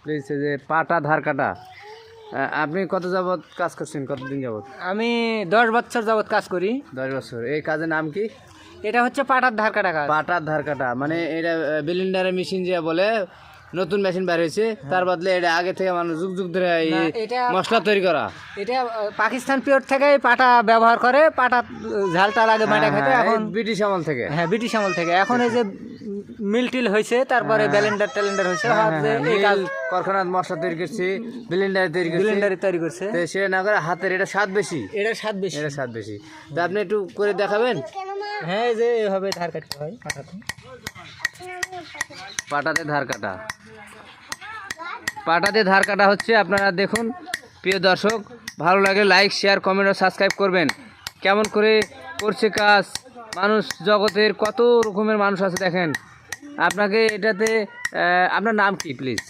Please যে পাটা ধার কাটা আপনি কত যাবৎ কাজ করছেন? কতদিন যাবৎ? আমি দশ বছর যাবৎ কাজ করি। দশ বছর। এই কাজের নাম কি? এটা হচ্ছে পাটার ধার কাটা কাজ। পাটার ধার কাটা মানে এটা বিলিন্ডারের মেশিন যে বলে নতুন মেশিন বের হয়েছে তার বদলে এটা আগে থেকে মানুষ যুগ যুগ ধরে এই মশলা তৈরি করা। এটা পাকিস্তান পিওর থেকে পাটা ব্যবহার করে পাটা আহ, ঝালটা লাগে মাঠে খেতে হ্যাঁ, এখন ব্রিটিশ আমল থেকে। হ্যাঁ ব্রিটিশ আমল থেকে। এখন এই যে মিল টিল হয়েছে তারপরে ব্যালেন্ডার ট্যালেন্ডার হয়েছে হ্যাঁ, হ্যাঁ, এই কাজ কারখানার মশলা তৈরি করছি বিলিন্ডার তৈরি করছি। ব্লেন্ডারে তৈরি করছে। তো সে না করে হাতের এটা স্বাদ বেশি। এটা স্বাদ বেশি। এটা স্বাদ বেশি। তো আপনি একটু করে দেখাবেন? হ্যাঁ যে এভাবে ধার কাটতে হয় পাটাতে। পাটাতে ধার কাটা। পাটাতে ধার কাটা হচ্ছে আপনারা দেখুন প্রিয় দর্শক ভালো লাগে লাইক শেয়ার কমেন্ট ও সাবস্ক্রাইব করবেন। কেমন করে করছে কাজ মানুষ জগতের কত রকমের মানুষ আছে দেখেন। আপনাকে এটাতে আপনার নাম কি প্লিজ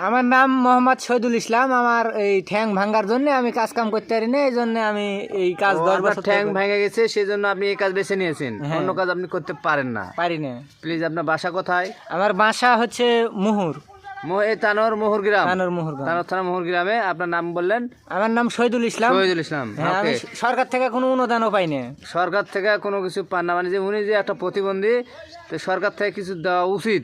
আমার নাম মোহাম্মদ শহীদুল ইসলাম। আমার এই ঠ্যাং ভাঙ্গার জন্য আমি কাজ কাম করতে পারি না এই জন্য আমি এই কাজ দরবার ঠ্যাং ভেঙে গেছে সেই জন্য আপনি এই কাজ বেছে নিয়েছেন। হ্যাঁ। অন্য কাজ আপনি করতে পারেন না। পারি না। প্লিজ আপনার বাসা কোথায়? আমার বাসা হচ্ছে মুহুর। তানোর মোহর গ্রাম। কানোর মুহুর গ্রাম। তানোর থানা মোহর গ্রামে আপনার নাম বললেন? আমার নাম শহীদুল ইসলাম। শহীদুল ইসলাম হ্যাঁ আমি সরকার থেকে কোনো অনুদানও পাই না সরকার থেকে কোনো কিছু পান না মানে যে উনি যে একটা প্রতিবন্ধী তো সরকার থেকে কিছু দেওয়া উচিত।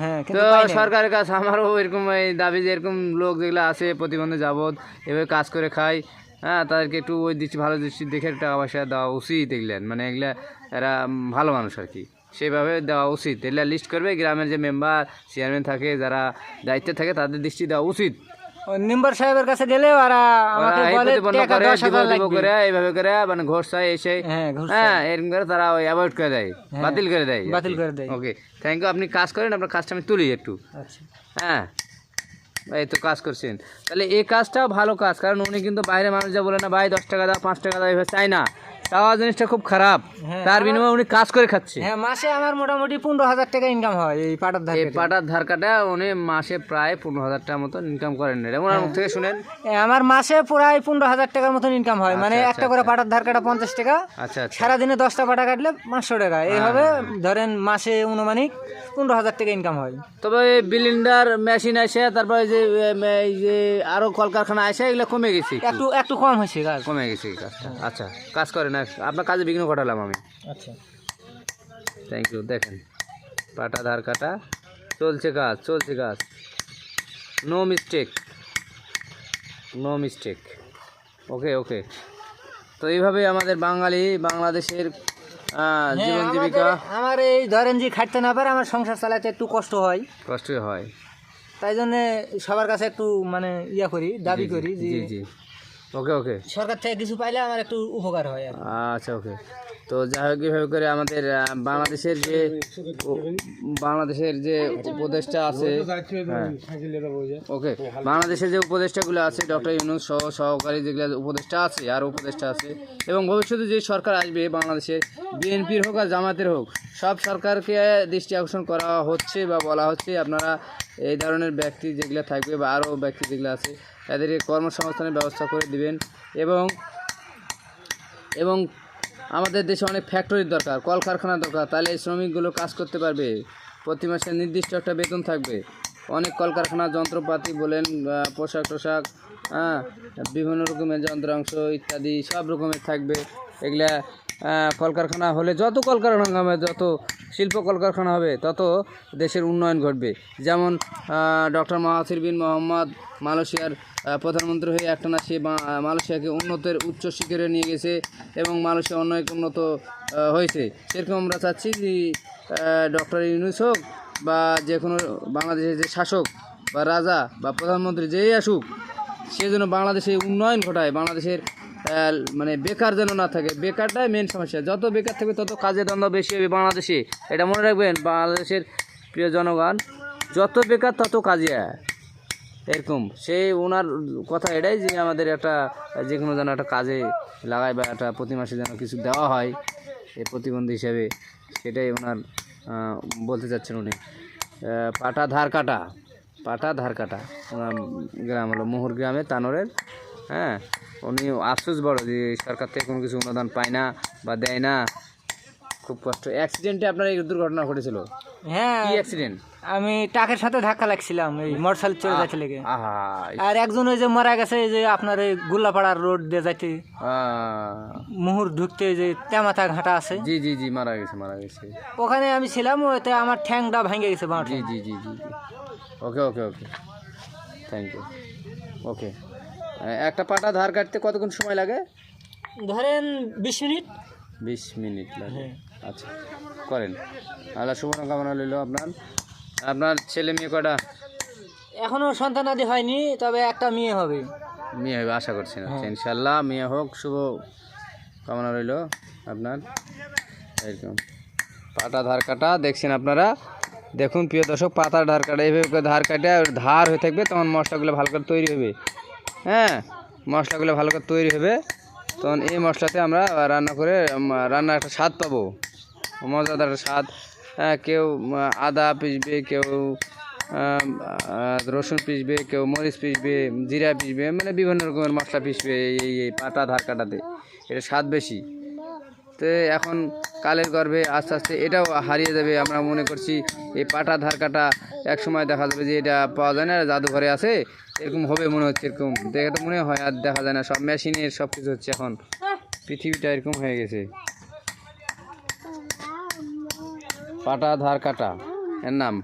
হ্যাঁ তো। সরকারের কাছে আমারও এরকম এই দাবি যে এরকম লোক যেগুলো আছে প্রতিবন্ধী যাবৎ এভাবে কাজ করে খায় হ্যাঁ তাদেরকে একটু ওই দৃষ্টি ভালো দৃষ্টি দেখে টাকা পয়সা দেওয়া উচিত এগুলেন মানে এগুলা এরা ভালো মানুষ আর কি। সেভাবে দেওয়া উচিত। এগুলা লিস্ট করবে গ্রামের যে মেম্বার চেয়ারম্যান থাকে যারা দায়িত্বে থাকে তাদের দৃষ্টি দেওয়া উচিত। সাহেবের কাছে গেলে ওরা করে, এইভাবে করে মানে ঘোষ এসে হ্যাঁ হ্যাঁ এরকম করে তারা ওই অ্যাভয়েড করে দেয় বাতিল করে দেয়। বাতিল করে দেয়। ওকে থ্যাংক ইউ আপনি কাজ করেন আপনার কাজটা আমি তুলি একটু। আচ্ছা। হ্যাঁ এই তো কাজ করছেন। তাহলে এই কাজটাও ভালো কাজ কারণ উনি কিন্তু বাইরে মানুষ যা বলে না ভাই দশ টাকা দাও পাঁচ টাকা দাও এভাবে চাই না। চাওয়া জিনিসটা খুব খারাপ। হ্যাঁ, তার বিনিময়ে উনি কাজ করে খাচ্ছে। হ্যাঁ মাসে আমার মোটামুটি পনেরো হাজার টাকা ইনকাম হয় এই পাটার ধার এই পাটার ধার কাটা উনি মাসে প্রায় পনেরো হাজার টাকার মতো ইনকাম করেন এটা ওনার মুখ থেকে শুনেন? আমার মাসে প্রায় পনেরো হাজার টাকার মতন ইনকাম হয়। মানে আচ্ছা, একটা করে পাটার ধার কাটা পঞ্চাশ টাকা। আচ্ছা আচ্ছা। সারাদিনে দশটা পাটা কাটলে পাঁচশো টাকা। এইভাবে ধরেন মাসে অনুমানিক পনেরো হাজার টাকা ইনকাম হয়। তবে এই বিলিন্ডার মেশিন আসে তারপরে যে এই যে আরও কলকারখানা আসে এগুলো কমে গেছে একটু। একটু? কম হয়েছে কাজ। কমে গেছে কাজটা। আচ্ছা কাজ করে না আপনার কাজে বিঘ্ন ঘটালাম আমি। আচ্ছা। থ্যাংক ইউ দেখেন। পাটা ধার কাটা। চলছে কাজ চলছে কাজ। No mistake no mistake okay okay তো এইভাবে আমাদের বাঙালি বাংলাদেশের জীবন জীবিকা। আমার এই ধরেন যে খাটতে না পারে আমার সংসার চালাতে একটু কষ্ট হয়। কষ্টই হয়। তাই জন্য সবার কাছে একটু মানে ইয়া করি দাবি করি যে জি জি। ওকে ওকে সরকার থেকে কিছু পাইলে আমার একটু উপকার হয় আচ্ছা ওকে তো যাই হোক এইভাবে করে আমাদের বাংলাদেশের যে বাংলাদেশের যে উপদেষ্টা আছে হ্যাঁ। ওকে বাংলাদেশের যে উপদেষ্টাগুলো আছে ডক্টর ইউনুস সহ সহকারী যেগুলো উপদেষ্টা আছে আর উপদেষ্টা আছে এবং ভবিষ্যতে যে সরকার আসবে বাংলাদেশের বিএনপির হোক আর জামাতের হোক সব সরকারকে দৃষ্টি আকর্ষণ করা হচ্ছে বা বলা হচ্ছে। আপনারা এই ধরনের ব্যক্তি যেগুলো থাকবে বা আরও ব্যক্তি যেগুলো আছে, তাদেরকে কর্মসংস্থানের ব্যবস্থা করে দিবেন এবং এবং আমাদের দেশে অনেক ফ্যাক্টরির দরকার কলকারখানা দরকার, তাহলে এই শ্রমিকগুলো কাজ করতে পারবে। প্রতি মাসে নির্দিষ্ট একটা বেতন থাকবে। অনেক কলকারখানা যন্ত্রপাতি বলেন পোশাক টোশাক হ্যাঁ বিভিন্ন রকমের যন্ত্রাংশ ইত্যাদি সব রকমের থাকবে। এগুলা কলকারখানা হলে যত কলকারখানা হবে, যত শিল্প কলকারখানা হবে, তত দেশের উন্নয়ন ঘটবে। যেমন ডক্টর মাহাথির বিন মোহাম্মদ মালয়েশিয়ার প্রধানমন্ত্রী হয়ে একটানা সে মালয়েশিয়াকে উন্নতের উচ্চ শিখরে নিয়ে গেছে এবং মালয়েশিয়া অনেক উন্নত হয়েছে। সেরকম আমরা চাচ্ছি যে ডক্টর ইউনুস হোক বা যে কোনো বাংলাদেশের যে শাসক বা রাজা বা প্রধানমন্ত্রী যেই আসুক, সে যেন বাংলাদেশে উন্নয়ন ঘটায়, বাংলাদেশের মানে বেকার যেন না থাকে। বেকারটাই মেন সমস্যা। যত বেকার থাকবে, তত কাজের দ্বন্দ্ব বেশি হবে বাংলাদেশে। এটা মনে রাখবেন, বাংলাদেশের প্রিয় জনগণ, যত বেকার তত কাজে এরকম। সেই ওনার কথা এটাই যে আমাদের একটা, যে কোনো যেন একটা কাজে লাগায় বা একটা প্রতি মাসে যেন কিছু দেওয়া হয় এই প্রতিবন্ধী হিসেবে, সেটাই ওনার বলতে চাচ্ছেন উনি। পাটা ধার কাটা পাটা ধার কাটা গ্রাম হলো মোহর গ্রামে, তানোরের হ্যাঁ উনি আফসোস বড় যে সরকার থেকে কোনো কিছু অনুদান পায় না বা দেয় না। খুব কষ্ট। অ্যাক্সিডেন্টে আপনার এই দুর্ঘটনা ঘটেছিল? হ্যাঁ কি অ্যাক্সিডেন্ট আমি টাকের সাথে ধাক্কা লাগছিলাম এই মোটরসাইকেল চলে যাচ্ছে লেগে। আহা আর একজন ওই যে মারা গেছে এই যে আপনার এই গোল্লাপাড়ার রোড দিয়ে যাইতে। মুহুর ঢুকতে এই যে তেমাথা ঘাটা আছে। জি জি জি মারা গেছে মারা গেছে। ওখানে আমি ছিলাম ওতে আমার ঠ্যাংটা ভেঙে গেছে বাঁ জি জি জি জি ওকে ওকে ওকে। থ্যাংক ইউ ওকে একটা পাটা ধার কাটতে কতক্ষণ সময় লাগে? ধরেন বিশ মিনিট। বিশ মিনিট লাগে। হ্যাঁ। আচ্ছা করেন। আল্লাহ শুভকামনা রইল আপনার। আপনার ছেলে মেয়ে কটা? এখনও সন্তানাদি হয়নি তবে একটা মেয়ে হবে। মেয়ে হবে আশা করছি না। হ্যাঁ। ইনশাল্লাহ মেয়ে হোক শুভ কামনা রইল আপনার। এরকম। পাটা ধার কাটা দেখছেন আপনারা? দেখুন প্রিয় দর্শক পাতার ধার কাটা। এইভাবে ধার কাটে আর ধার হয়ে থাকবে তখন মশলাগুলো ভালো করে তৈরি হবে। হ্যাঁ মশলাগুলো ভালো করে তৈরি হবে। তখন এই মশলাতে আমরা রান্না করে রান্নার একটা স্বাদ পাবো। মজাদার স্বাদ। হ্যাঁ, কেউ আদা পিসবে কেউ রসুন পিসবে কেউ মরিচ পিসবে জিরা পিসবে মানে বিভিন্ন রকমের মশলা পিসবে এই এই- পাটা ধার কাটাতে। এটা স্বাদ বেশি। তো এখন কালের গর্ভে আস্তে আস্তে এটাও হারিয়ে যাবে। আমরা মনে করছি এই পাটা ধার কাটা এক সময় দেখা যাবে যে এটা পাওয়া যায় না জাদুঘরে আছে। এরকম হবে মনে হচ্ছে এরকম। দেখে তো মনে হয় আর দেখা যায় না। সব মেশিনের সব কিছু হচ্ছে এখন। পৃথিবীটা এরকম হয়ে গেছে। পাটা ধার কাটা। এর নাম।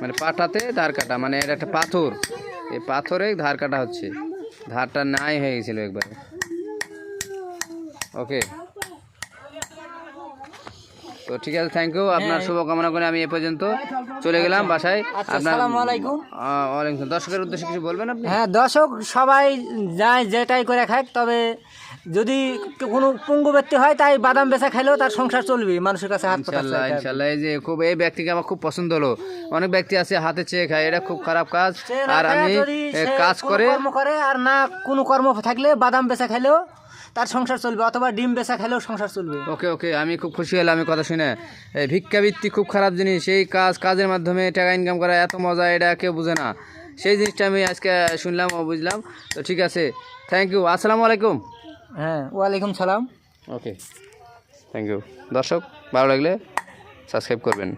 মানে পাটাতে ধার কাটা মানে এটা একটা পাথর। এই পাথরে ধার কাটা হচ্ছে। ধারটা নাই হয়ে গেছিল একবারে। ওকে। তো ঠিক আছে থ্যাংক ইউ আপনার শুভকামনা করে আমি এ পর্যন্ত চলে গেলাম বাসায়। আচ্ছা আপনার আলাইকুম। ওয়ালাইকুম। দর্শকের উদ্দেশ্যে কিছু বলবেন আপনি? হ্যাঁ দর্শক সবাই যায় যেটাই করে খায় তবে যদি কোনো পঙ্গু ব্যক্তি হয় তাই বাদাম বেচা খাইলেও তার সংসার চলবে মানুষের কাছে হাত ইনশাল্লাহ ইনশাল্লাহ। এই যে খুব এই ব্যক্তিকে আমার খুব পছন্দ হলো। অনেক ব্যক্তি আছে হাতে চেয়ে খায় এটা খুব খারাপ কাজ। আর আমি কাজ করে কর্ম করে আর না কোনো কর্ম থাকলে বাদাম বেচা খাইলেও তার সংসার চলবে অথবা ডিম বেচা খেলেও সংসার চলবে। ওকে ওকে আমি খুব খুশি হলাম আমি কথা শুনে। এই ভিক্ষাবৃত্তি খুব খারাপ জিনিস এই কাজ কাজের মাধ্যমে টাকা ইনকাম করা এত মজা এটা কেউ বুঝে না। সেই জিনিসটা আমি আজকে শুনলাম ও বুঝলাম। তো ঠিক আছে থ্যাংক ইউ আসসালামু আলাইকুম। হ্যাঁ ওয়ালাইকুম সালাম। ওকে থ্যাংক ইউ দর্শক ভালো লাগলে সাবস্ক্রাইব করবেন।